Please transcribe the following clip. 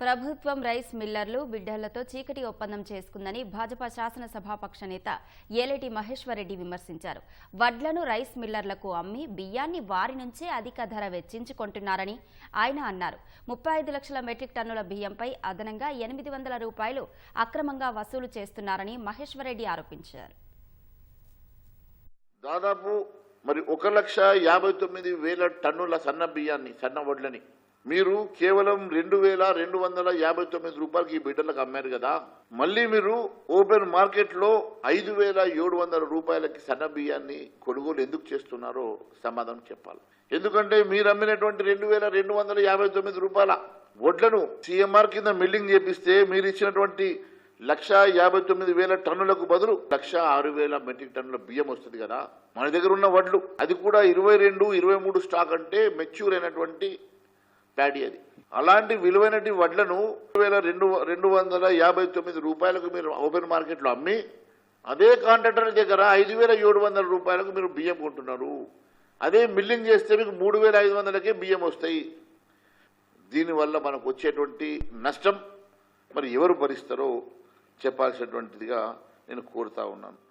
ప్రభుత్వం రైస్ మిల్లర్లు బిడ్డలతో చీకటి ఒప్పందం చేసుకుందని భాజపా శాసనసభాపక్ష నేత ఏలేటి మహేశ్వరరెడ్డి విమర్శించారు. వడ్లను రైస్ మిల్లర్లకు అమ్మి బియ్యాన్ని వారి నుంచే అధిక ధర వెచ్చించుకుంటున్నారని ఆయన అన్నారు. ముప్పై ఐదు లక్షల మెట్రిక్ టన్నుల బియ్యంపై అదనంగా ఎనిమిది వందల రూపాయలు అక్రమంగా వసూలు చేస్తున్నారని మహేశ్వరరెడ్డి ఆరోపించారు. దాదాపు మరి ఒక లక్ష యాభై తొమ్మిది వేల టన్నుల సన్న బియ్యాన్ని సన్న వడ్లని మీరు కేవలం రెండు వేల రెండు వందల యాభై తొమ్మిది రూపాయలకి ఈ బిడ్డలకు అమ్మారు కదా. మళ్ళీ మీరు ఓపెన్ మార్కెట్లో ఐదు వేల ఏడు వందల రూపాయలకి సన్న బియ్యాన్ని కొనుగోలు ఎందుకు చేస్తున్నారో సమాధానం చెప్పాలి. ఎందుకంటే మీరు అమ్మినటువంటి రెండు వేల రెండు వందల యాభై తొమ్మిది రూపాయల వడ్లను సిఎంఆర్ కింద మిల్లింగ్ చేపిస్తే మీరు ఇచ్చినటువంటి లక్ష యాభై తొమ్మిది వేల టన్నులకు బదులు లక్ష ఆరు వేల మెట్రిక్ టన్నుల బియ్యం వస్తుంది కదా. మన దగ్గర ఉన్న వడ్లు. అది కూడా ఇరవై రెండు ఇరవై మూడు స్టాక్ అంటే మెచ్యూర్ అయినటువంటి ప్యాడీ అది. అలాంటి విలువైన వడ్లను వేల రెండు రెండు వందల యాభై తొమ్మిది రూపాయలకు మీరు ఓపెన్ మార్కెట్లో అమ్మి అదే కాంట్రాక్టర్ దగ్గర ఐదు వేల ఏడు వందల రూపాయలకు మీరు బియ్యం కొంటున్నారు. అదే మిల్లింగ్ చేస్తే మీకు మూడు వేల ఐదు వందలకే బియ్యం వస్తాయి. దీనివల్ల మనకు వచ్చేటువంటి నష్టం మరి ఎవరు భరిస్తారో చెప్పాల్సినటువంటిదిగా నేను కోరుతా ఉన్నాను.